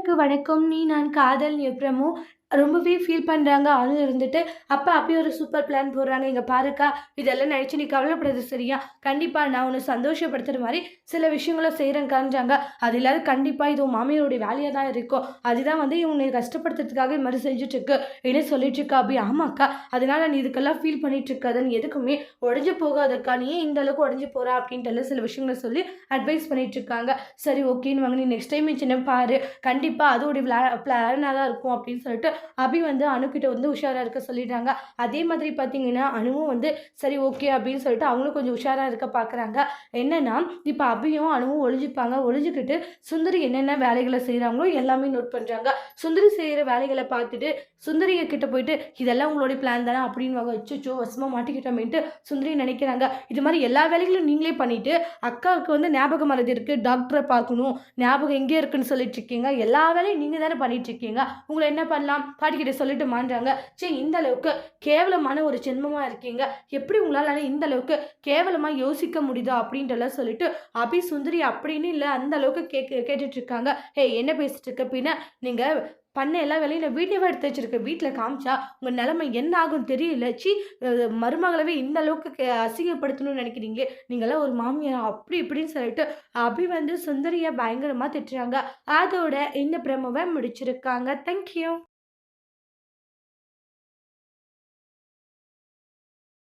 அனைவருக்கு வணக்கம் நீ நான் காதல் எப்ரமும் ரொம்பவே ஃபீல் பண்ணுறாங்க அனு இருந்துட்டு அப்போ அப்பயே ஒரு சூப்பர் பிளான் போடுறாங்க. இங்கே பாருக்கா இதெல்லாம் நினச்சி நீ கவலைப்படுறது சரியா? கண்டிப்பாக நான் உன்னை சந்தோஷப்படுத்துகிற மாதிரி சில விஷயங்களை செய்கிறேன் அது இல்லாத கண்டிப்பாக இது உன் மாமியாருடைய வேலையாக தான் இருக்கும் அதுதான் வந்து இவனை கஷ்டப்படுத்துறதுக்காக இது மாதிரி செஞ்சுட்ருக்கு என்ன சொல்லிட்டுருக்கா. அப்படி ஆமாக்கா அதனால நீ இதுக்கெல்லாம் ஃபீல் பண்ணிட்டு இருக்காத நீ எதுக்குமே உடஞ்சி போகாதக்கா. நீ ஏன் இந்த அளவுக்கு உடஞ்சி போகிறா அப்படின்ட்டு எல்லாம் சில விஷயங்களை சொல்லி அட்வைஸ் பண்ணிகிட்ருக்காங்க சரி ஓகேன்னு வாங்க. நீ நெக்ஸ்ட் டைம் சின்ன பாரு. கண்டிப்பாக அதோடைய விளா பிளானாக தான் இருக்கும். அப்படின்னு சொல்லிட்டு அபி வந்து அணுக்கிட்ட வந்து உஷாராக இருக்க சொல்லிடுறாங்க. அதே மாதிரி பார்த்தீங்கன்னா அணுவும் வந்து சரி ஓகே அப்படின்னு சொல்லிட்டு அவங்களும் கொஞ்சம் உஷாராக இருக்க பார்க்குறாங்க என்னென்னா இப்போ அபியும் அணுவும் ஒழிஞ்சுப்பாங்க ஒழிஞ்சுக்கிட்டு சுந்தரி என்னென்ன வேலைகளை செய்கிறாங்களோ எல்லாமே நோட் பண்ணுறாங்க சுந்தரி செய்கிற வேலைகளை பார்த்துட்டு சுந்தரிய கிட்ட போயிட்டு இதெல்லாம் உங்களுடைய பிளான் தானே? அப்படின்னு வச்சுச்சோ வசமாக மாட்டிக்கிட்டோமேன்ட்டு சுந்தரி நினைக்கிறாங்க. இது மாதிரி எல்லா வேலைகளும் நீங்களே பண்ணிவிட்டு அக்காவுக்கு வந்து ஞாபகம் மறதி இருக்குது டாக்டரை பார்க்கணும். ஞாபகம் எங்கே இருக்குன்னு சொல்லிட்டு இருக்கீங்க. எல்லா வேலையும் நீங்கள் தானே பண்ணிகிட்ருக்கீங்க உங்களை என்ன பண்ணலாம்? பாட்டிக்கிட்ட சொல்லிட்டு மாண்டாங்க சரி இந்த அளவுக்கு கேவலமான ஒரு ஜென்மமாக இருக்கீங்க. எப்படி உங்களால் இந்த அளவுக்கு கேவலமாக யோசிக்க முடியுதா அப்படின்றலாம் சொல்லிட்டு அபி சுந்தரி அப்படின்னு இல்லை அந்த அளவுக்கு கேட்க கேட்டுட்ருக்காங்க. ஹே என்ன பேசிட்டு இருக்க பின்ன? நீங்கள் பண்ண எல்லா வேலையும் நான் வீடியோவாக எடுத்து வச்சிருக்கேன். வீட்டில் காமிச்சா உங்கள் நிலைமை என்ன ஆகும் தெரியல. சி மருமகளவே இந்த அளவுக்கு அசிங்கப்படுத்தணும்னு நினைக்கிறீங்க. நீங்களாம் ஒரு மாமியார்? அப்படி இப்படின்னு சொல்லிட்டு அபி வந்து சுந்தரியை பயங்கரமாக திட்டுறாங்க. அதோட இந்த பிரமவை முடிச்சிருக்காங்க. தேங்க்யூ